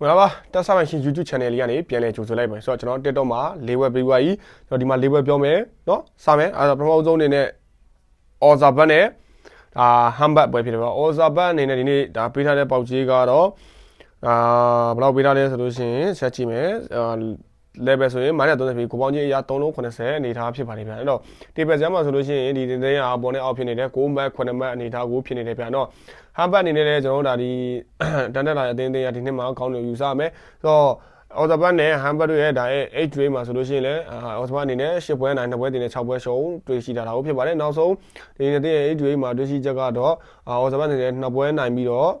ဝင်လာပါတက်ဆာမိုင်ရှင် YouTube channel လေးကနေပြန်လဲကြိုဆိုလိုက်ပါဆိုတော့ကျွန်တော် TikTok မှာလေးဝက်ပြီးွားကြီးကျွန်တော်ဒီမှာလေးဝက်ပြောမယ်เนาะစမယ်အဲဒါပထမဆုံးအနေနဲ့ Oza ဘတ်နဲ့ဒါဟမ်ဘတ်ပွဲဖြစ်တယ်ပေါ့ Oza ဘတ်အနေနဲ့ဒီနေ့ဒါပေးထားတဲ့ပေါက်ကြီးကတော့အာဘယ်လောက်ပေးထားလဲဆိုလို့ရှိရင်ဆက်ကြည့်မယ်အာ level ဆိုရင် -30 ပြီကိုပေါင်းကြီးအရာ3လုံး80အနေထားဖြစ်ပါတယ်ဗျာအဲ့တော့ table ကျမ်းမှာဆိုလို့ရှိရင်ဒီတင်သိန်းအပေါ်နဲ့အောက်ဖြစ်နေတဲ့6 mat 9 mat အနေထားကိုဖြစ်နေတယ်ဗျာနော်ဟမ်ဘတ်အနေနဲ့လည်းကျွန်တော်တို့ဒါဒီတန်တက်လာတဲ့အတင်းတင်းရဒီနှစ်မှာကောင်းတယ်ယူဆမယ်ဆိုတော့အော်ဇဘတ်နဲ့ဟမ်ဘတ်တို့ရဲ့ဒါရဲ့ H rate မှာဆိုလို့ရှိရင်လည်းအော်ဇဘတ်အနေနဲ့10ပွဲနိုင်2ပွဲတင်နဲ့6ပွဲရှုံးတွေ့ရှိတာဒါကိုဖြစ်ပါတယ်နောက်ဆုံးဒီနေ့တဲ့ H rate မှာတွေ့ရှိချက်ကတော့အော်ဇဘတ်အနေနဲ့2ပွဲနိုင်ပြီးတော့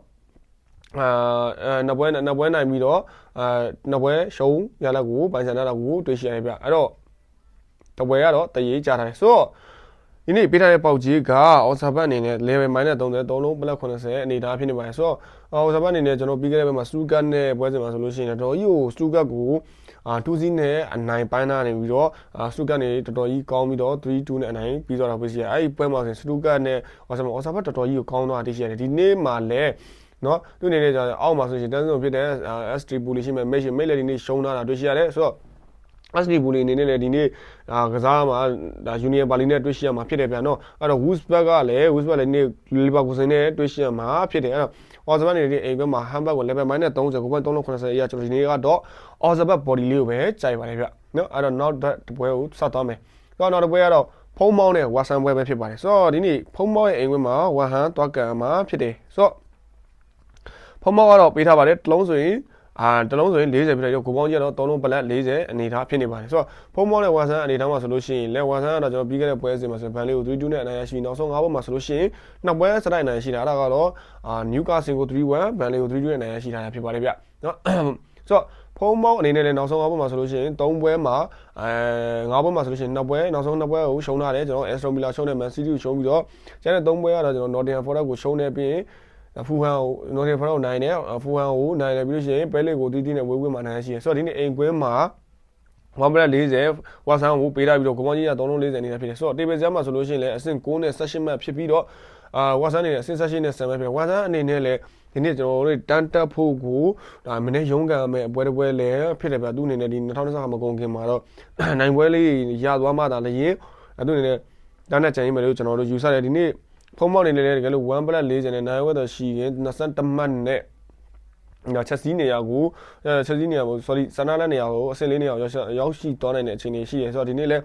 အာနှစ်ပွဲနှစ်ပွဲနိုင်ပြီးတော့အာနှစ်ပွဲရှုံးရလက်ကိုပိုင်ဆိုင်တာကိုတွေ့ရှိရတယ်ဗျအဲ့တော့တပွဲကတော့တရေကြထားတယ်ဆိုတော့ဒီနေ့ပေးထားတဲ့ပေါက်ကြီးကအော်ဆာဘတ်အနေနဲ့ level -30 3လုံး plus 80အနေထားဖြစ်နေပါတယ်ဆိုတော့အော်ဆာဘတ်အနေနဲ့ကျွန်တော်ပြီးခဲ့တဲ့ဘက်မှာစတူကတ်နဲ့ပွဲစဉ်မှာဆိုလို့ရှိရင်တော့ကြီးကိုစတူကတ်ကိုအာ2စီးနဲ့အနိုင်ပိုင်းသားနေပြီးတော့အာစတူကတ်နေတော်တော်ကြီးကောင်းပြီးတော့3 2နဲ့အနိုင်ပြီးတော့တာဖြစ်ရှိတယ်အဲ့ဒီပွဲမှာဆိုစတူကတ်နဲ့အော်ဆာဘတ်အော်ဆာဘတ်တော်တော်ကြီးကိုကောင်းသွားတာသိရှိရတယ်ဒီနေ့မှာလည်း နော်သူအနေနဲ့ကြာအောက်မှာဆိုရှင်တန်းစုံဖြစ်တဲ့ S3 ပူလီရှိမဲ့ Mate မိတ်လည်းဒီနေ့ရှုံးလာတာတွေ့ရှိရတယ်ဆိုတော့ SD ဘူလီအနေနဲ့လည်းဒီနေ့အာကစားမှာဒါ Union Berlin နဲ့တွေ့ရှိရမှာဖြစ်တယ်ဗျာနော်အဲ့တော့ Wolfsburg ကလည်း Wolfsburg လည်းဒီနေ့ Leverkusen နဲ့တွေ့ရှိရမှာဖြစ်တယ်အဲ့တော့ Ozbek နေတဲ့အိမ်ဘက်မှာ Hamburg ကို level minus 30ကို point 380အရာကျွန်တော်ဒီနေ့ကတော့ Ozbek body လေးကိုပဲကြိုက်ပါတယ်ဗျနော်အဲ့တော့ not that တပွဲကိုစသွားမယ်တော့နောက်တပွဲကတော့ဖုံးမောင်းနဲ့ဝါဆန်ပွဲပဲဖြစ်ပါတယ်ဆိုတော့ဒီနေ့ဖုံးမောင်းရဲ့အိမ်ဘက်မှာဝါဟန်သွားကန်မှာဖြစ်တယ်ဆိုတော့ ဖုံးမောင်းကတော့ပေးထားပါတယ်တစ်လုံးဆိုရင်အာတလုံးဆိုရင်40ပြည့်တော့ကိုပေါင်းကြီးကတော့3လုံးပလက်40အနေထားဖြစ်နေပါတယ်ဆိုတော့ဖုံးမောနဲ့ဝါဆန်အနေထားမှာဆိုလို့ရှိရင်လဲဝါဆန်ကတော့ကျွန်တော်ပြီးခဲ့တဲ့ပွဲစဉ်မှာဆိုဘန်လေးကို3-2နဲ့အနိုင်ရရှိနောက်ဆုံး၅ဘက်မှာဆိုလို့ရှိရင်နှစ်ပွဲစတိုက်အနိုင်ရှိတာအဲ့ဒါကတော့အာနျူကာဆယ်ကို3-1ဘန်လေးကို3-2နဲ့အနိုင်ရရှိတာဖြစ်ပါတယ်ဗျနော်ဆိုတော့ဖုံးမောင်းအနေနဲ့လည်းနောက်ဆုံး၅ဘက်မှာဆိုလို့ရှိရင်၃ပွဲမှာအဲ၅ဘက်မှာဆိုလို့ရှိရင်နှစ်ပွဲနောက်ဆုံးနှစ်ပွဲကိုရှုံးထားတယ်ကျွန်တော် Aston Villa ရှုံးတယ် Man City ကိုရှုံးပြီးတော့ကျန်တဲ့၃ပွဲကတော့ကျွန်တော် Nottingham Forest ကိုရှုံးနေပြီး ဖူဟန်ကိုနော်ဒီဖရောနိုင်တယ်ဖူဟန်ကိုနိုင်တယ်ပြီးလို့ရှိရင်ပဲလစ်ကိုတီးတီးနဲ့ဝေးဝေးမှာနိုင်ရရှိတယ်ဆိုတော့ဒီနေ့အိမ်ကွင်းမှာ1 minute 40ဝါဆန်ကိုပေးထားပြီးတော့ကိုမောင်ကြီးက340နေတာဖြစ်တယ်ဆိုတော့တေဘယ်ဇမ်မှာဆိုလို့ရှိရင်လည်းအဆင့်9နဲ့18မှတ်ဖြစ်ပြီးတော့အာဝါဆန်နေတဲ့အဆင့်18နဲ့7မှတ်ဖြစ်တယ်ဝါဆန်အနေနဲ့လည်းဒီနေ့ကျွန်တော်တို့တန်တက်ဖို့ကိုဒါမနေ့ရုံးကန်မဲ့အပွဲတစ်ပွဲလည်းဖြစ်တယ်ဗျသူအနေနဲ့ဒီ2025မကုန်ခင်မှာတော့နိုင်ပွဲလေးရသွားမှသာလည်းရင်သူအနေနဲ့တန်တက်ချင်မယ်လို့ကျွန်တော်တို့ယူဆတယ်ဒီနေ့ ဖုံးမောက်နေလည်းတကယ်လို့1 plus 40နဲ့နိုင်ဝက်တော့ရှိရင်22မှတ်နဲ့ညချက်စီးနေရကိုချက်စီးနေရကို sorry ဆန္ဒလက်နေရကိုအဆင့်လေးနေရရောက်ရောက်ရှိသွားနိုင်တဲ့အခြေအနေရှိတယ်ဆိုတော့ဒီနေ့လဲ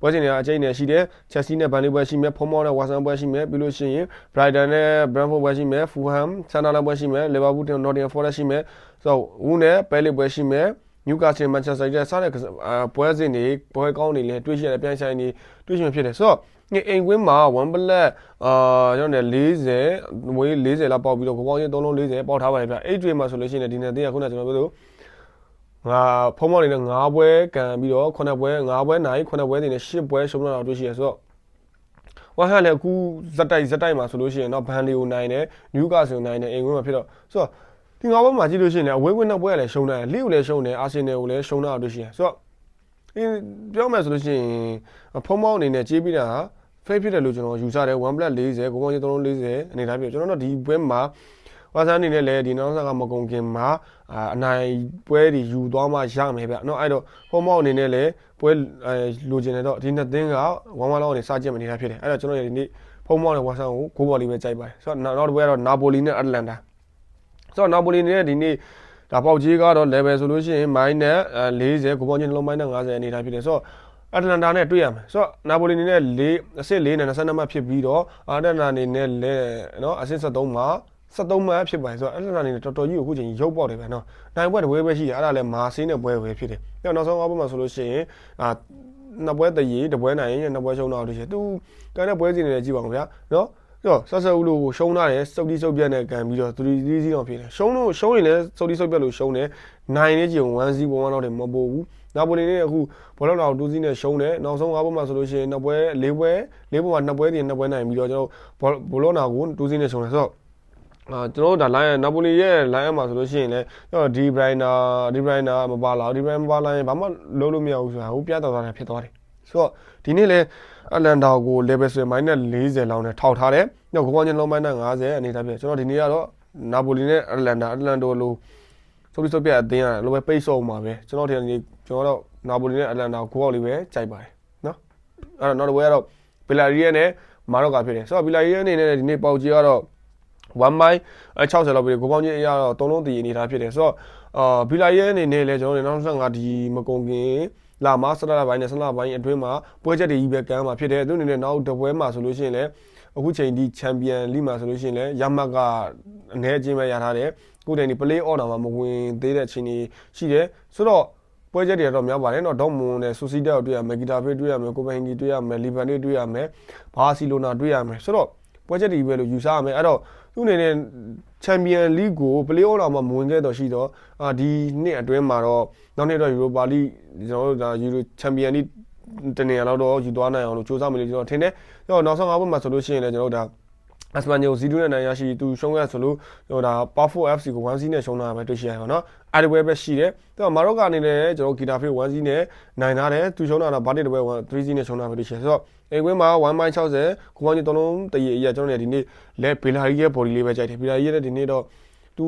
ပွဲစဉ်တွေကအကျိတ်နေရှိတယ်ချက်စီးနဲ့ဘန်လေးပွဲရှိမယ်ဖုံးမောက်နဲ့ဝါဆန်ပွဲရှိမယ်ပြီးလို့ရှိရင် Brighton နဲ့ Brentford ပွဲရှိမယ် Fulham ဆန္ဒလက်ပွဲရှိမယ် Liverpool နဲ့ Nottingham Forest ရှိမယ်ဆိုတော့ဝူးနဲ့ Palace ပွဲရှိမယ်နျူကာဆယ်မန်ချက်စတာယူနိုက်တက်စတဲ့ပွဲစဉ်တွေပွဲကောင်းတွေလည်းတွေ့ရှိရတဲ့ပြန်ဆိုင်တွေတွေ့ရှိမှဖြစ်တယ်ဆိုတော့ အိမ်ကွင်းမှာ1 black အာကျွန်တော်လည်း40ဝေး40လောက်ပေါက်ပြီးတော့ကိုပေါင်းချင်း3လုံး40ပေါက်ထားပါတယ်ဗျအဲ့တွေမှာဆိုလို့ရှိရင်ဒီနေ့တင်းကခုနကကျွန်တော်ပြောလို့ငါဖုံးမော်နေနဲ့9ပွဲကန်ပြီးတော့9ပွဲ9ပွဲနိုင်9ပွဲနေနဲ့10ပွဲရှုံးတော့တွေ့ရှိရဆိုတော့ဝါဟန်လည်းအခုဇက်တိုက်ဇက်တိုက်မှာဆိုလို့ရှိရင်တော့ဘန်လီကိုနိုင်တယ်နျူကာဆယ်နိုင်တယ်အိမ်ကွင်းမှာဖြစ်တော့ဆိုတော့ဒီငါးပွဲမှာကြည့်လို့ရှိရင်လည်းအဝေးကွင်းနှစ်ပွဲကလည်းရှုံးတယ်လီကိုလည်းရှုံးတယ်အာဆင်နယ်ကိုလည်းရှုံးတော့တွေ့ရှိရဆိုတော့အင်းပြောမယ်ဆိုလို့ရှိရင်ဖုံးမော်အနေနဲ့ကြေးပြီးတာဟာ straight ဖြစ်တယ်လို့ကျွန်တော်ယူဆတယ်1 plus 40 9.340အနေထားဖြစ်ကျွန်တော်တို့ဒီပွဲမှာဝါဆန်အနေနဲ့လည်းဒီနောက်ဆက်ကမကုန်ခင်မှာအနိုင်ပွဲတွေယူသွားမှရမယ်ဗျ။နော်အဲ့တော့ဖုံမောက်အနေနဲ့လည်းပွဲလိုချင်တယ်တော့ဒီနှစ်သင်းကဝမ်ဝမ်လောက်အနေစကြည့်မနေတာဖြစ်တယ်။အဲ့တော့ကျွန်တော်ဒီနေ့ဖုံမောက်နဲ့ဝါဆန်ကိုဂိုးပေါ်လေးပဲကြိုက်ပါတယ်။ဆိုတော့နောက်တစ်ပွဲကတော့နာပိုလီနဲ့အတ္တလန်တာ။ဆိုတော့နာပိုလီနဲ့ဒီနေ့ဒါပေါက်ကြီးကတော့ level ဆိုလို့ရှိရင် minus 40ကိုပေါင်းချင်းနှလုံး minus 50အနေထားဖြစ်တယ်။ဆိုတော့ အတလန်တာနဲ့တွေ့ရမယ်ဆိုတော့နာပိုလီအနေနဲ့၄အဆင့်၄နဲ့22မှတ်ဖြစ်ပြီးတော့အာတနာအနေနဲ့လဲနော်အဆင့်73မှာ73မှတ်ဖြစ်ပါတယ်ဆိုတော့အတလန်အနေနဲ့တော်တော်ကြီးကိုအခုချိန်ရုပ်ပေါက်တယ်ပဲနော်နိုင်ပွဲတစ်ပွဲပဲရှိတယ်အဲ့ဒါလည်းမာဆေးနဲ့ပွဲပဲဖြစ်တယ်ပြီးတော့နောက်ဆုံးအပွဲမှာဆိုလို့ရှိရင်အာနှစ်ပွဲတရေတစ်ပွဲနိုင်ရင်နှစ်ပွဲရှုံးတော့လို့ရှိရင်သူကန်တဲ့ပွဲစီနေလည်းကြည့်ပါဦးဗျာနော် ကြောဆက်ဆက်ဦးလို့ရှုံးထားတယ်စုပ်တီးစုပ်ပြက်နဲ့ကန်ပြီးတော့3 3စီတော့ဖြစ်တယ်ရှုံးလို့ရှုံးရင်လည်းစုပ်တီးစုပ်ပြက်လို့ရှုံးတယ်နိုင်နေကြည့်1 0 1တော့တယ်မပို့ဘူးနာပိုလီနဲ့အခုဘောလုံးတော်တူးစီနဲ့ရှုံးတယ်နောက်ဆုံး၅ပွဲမှာဆိုလို့ရှိရင်နှစ်ပွဲ၄ပွဲ၄ပွဲမှာနှစ်ပွဲတင်နှစ်ပွဲနိုင်ပြီးတော့ကျွန်တော်ဘောလုံးတော်ကိုတူးစီနဲ့ရှုံးတယ်ဆိုတော့အာကျွန်တော်တို့ဒါလိုင်းနာပိုလီရဲ့လိုင်းအမှာဆိုလို့ရှိရင်လည်းကျွန်တော်ဒီဘရိုင်နာဒီဘရိုင်နာမပါလာဒီဘရိုင်မပါလာရင်ဘာမှလုံးလို့မရဘူးဆိုတာဟိုပြတ်တော်တာဖြစ်သွားတယ် ဆိုတော့ဒီနေ့လည်းအလန်ဒါကို level ဆို -40 လောက်နဲ့ထောက်ထားတယ်ညောကိုကောင်းချင်းလုံး -50 အနေထားပြကျွန်တော်ဒီနေ့ကတော့နာပိုလီနဲ့အလန်ဒါအလန်ဒိုလိုဆိုပြီးဆိုပြအတင်းရတယ်လိုပဲပိတ်ဆို့မှာပဲကျွန်တော်ထင်တယ်ကျွန်တော်တော့နာပိုလီနဲ့အတလန်တာကိုအောက်လေးပဲကြိုက်ပါတယ်နော်အဲ့တော့နောက်တစ်ပွဲကတော့ဘီလာရီယာနဲ့မာရော့ကာဖြစ်တယ်ဆိုတော့ဘီလာရီယာအနေနဲ့ဒီနေ့ပေါက်ကြီးကတော့1မိုင်60လောက်ပြီကိုပေါင်းကြီးအရာတော့သုံးလုံးတည်အနေထားဖြစ်တယ်ဆိုတော့ အာဘီလာရဲအနေနဲ့လည်းကျွန်တော်တို့2025ဒီမကုန်ခင်လာမဆလာပိုင်းနဲ့ဆလာပိုင်းအတွင်းမှာပွဲချက်တွေကြီးပဲကမ်းမှာဖြစ်တယ်သူအနေနဲ့နောက်တပွဲမှာဆိုလို့ရှိရင်လည်းအခုချိန်ဒီချန်ပီယံလိမှာဆိုလို့ရှိရင်လည်းရမတ်ကအနည်းချင်းပဲရထားတယ်ကိုတိုင်ဒီ play order မှာမဝင်သေးတဲ့အချိန်ကြီးရှိတယ်ဆိုတော့ပွဲချက်တွေတော့များပါတယ်နော်ဒေါမွန်နဲ့ဆူစီတက်တွေ့ရမယ်ဂီတာဖေးတွေ့ရမယ်ကိုပန်ဟင်ဂီတွေ့ရမယ်လီဗန်တွေတွေ့ရမယ်ဘာစီလိုနာတွေ့ရမယ်ဆိုတော့ပွဲချက်တွေပဲလို့ယူဆရမယ်အဲ့တော့ သူ့အနေနဲ့ချန်ပီယံလိကို play on တော့မဝင်ခဲ့တော့ရှိတော့အာဒီနှစ်အတွင်းမှာတော့နောက်နှစ်တော့ယူရိုပါလိကျွန်တော်တို့ဒါယူရိုချန်ပီယံလိတနေရာလောက်တော့ယူသွားနိုင်အောင်လို့စူးစမ်းမယ်လို့ကျွန်တော်ထင်တယ်။အဲ့တော့နောက်ဆုံး၅ဘက်မှာဆိုလို့ရှိရင်လည်းကျွန်တော်တို့ဒါ အစပန်ညိုဇီဒူနဲ့နိုင်ရရှိသူရှုံးရဆိုလို့ဟိုဒါ Power FC ကို1 C နဲ့ရှုံးတာပဲတွေ့ရှိရတယ်ပေါ့နော်။အဲ့ဒီပွဲပဲရှိတယ်။သူကမာရော့ကာအနေနဲ့ကျွန်တော်ဂီတာဖေး1 C နဲ့နိုင်ထားတယ်။သူရှုံးတာတော့ဘာတစ်တပွဲ3 C နဲ့ရှုံးတာပဲတွေ့ရှိရဆိုတော့အိမ်ကွင်းမှာ1.60ကိုပေါင်းကြီးသုံးလုံးတရေအရာကျွန်တော်လည်းဒီနေ့လက်ဘေလာရီရဲ့ body လေးပဲကြိုက်တယ်။ဘေလာရီရဲ့ဒီနေ့တော့သူ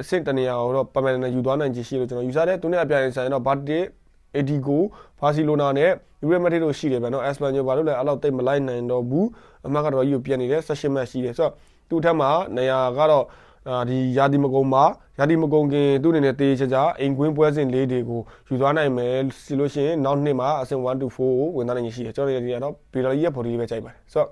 အဆင့်တနေရာကိုတော့ပမန်နဲ့ယူသွားနိုင်ချင်ရှိလို့ကျွန်တော်ယူဆတယ်။သူနဲ့အပြိုင်ဆိုင်တော့ဘာတစ် အေဒီကိုဘာစီလိုနာနဲ့ယူရယ်မက်ဒရစ်တို့ရှိတယ်ဗျာနော်အက်စပန်ညိုဘာလို့လဲအဲ့လောက်တိတ်မလိုက်နိုင်တော့ဘူးအမကတော့ယူပြန်နေတယ်16မှတ်ရှိတယ်ဆိုတော့သူ့ထက်မှာနေရာကတော့အာဒီယာဒီမကုံမှာယာဒီမကုံခင်သူ့အနေနဲ့တေးချာချာအိမ်ကွင်းပွဲစဉ်လေးတွေကိုယူသွားနိုင်မယ်စီလို့ရှိရင်နောက်နှစ်မှာအဆင့်1 to 4ကိုဝင်သွားနိုင်ရှိတယ်ကျွန်တော်တို့ဒီကတော့ဘီလာရီရဲ့ body လေးပဲကြိုက်ပါတယ်ဆိုတော့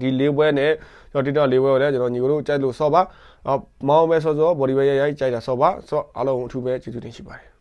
ဒီလေးပွဲနဲ့ကျွန်တော်တိတော့လေးပွဲကိုလည်းကျွန်တော်ညီကိုတို့ကြိုက်လို့ဆော့ပါအော်မောင်းပဲဆော့ဆော့ body ပဲရိုက်ရိုက်ကြိုက်တာဆော့ပါဆိုတော့အားလုံးအထူးပဲကျေးဇူးတင်ရှိပါတယ်